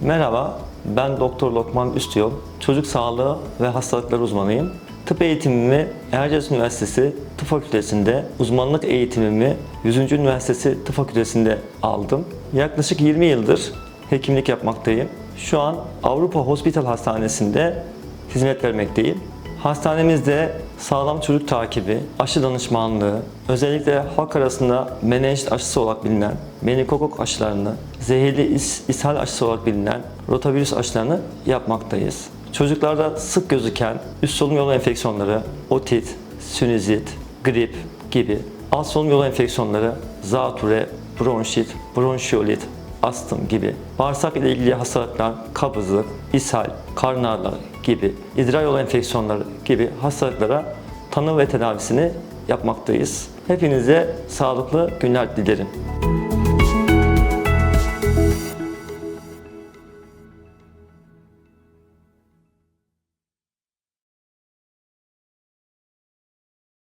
Merhaba, ben Doktor Lokman Üstyol. Çocuk sağlığı ve hastalıkları uzmanıyım. Tıp eğitimimi Erciyes Üniversitesi Tıp Fakültesi'nde, uzmanlık eğitimimi 100. Üniversitesi Tıp Fakültesi'nde aldım. Yaklaşık 20 yıldır hekimlik yapmaktayım. Şu an Avrupa Hospital Hastanesi'nde hizmet vermekteyim. Hastanemizde sağlam çocuk takibi, aşı danışmanlığı, özellikle halk arasında menenjit aşısı olarak bilinen meningokok aşılarını, zehirli is- ishal aşısı olarak bilinen rotavirüs aşılarını yapmaktayız. Çocuklarda sık gözüken üst solunum yolu enfeksiyonları, otit, sinüzit, grip gibi alt solunum yolu enfeksiyonları, zatüre, bronşit, bronşiyolit, astım gibi, bağırsak ile ilgili hastalıklar, kabızlık, ishal, karın ağrıları gibi, idrar yolu enfeksiyonları gibi hastalıklara tanı ve tedavisini yapmaktayız. Hepinize sağlıklı günler dilerim.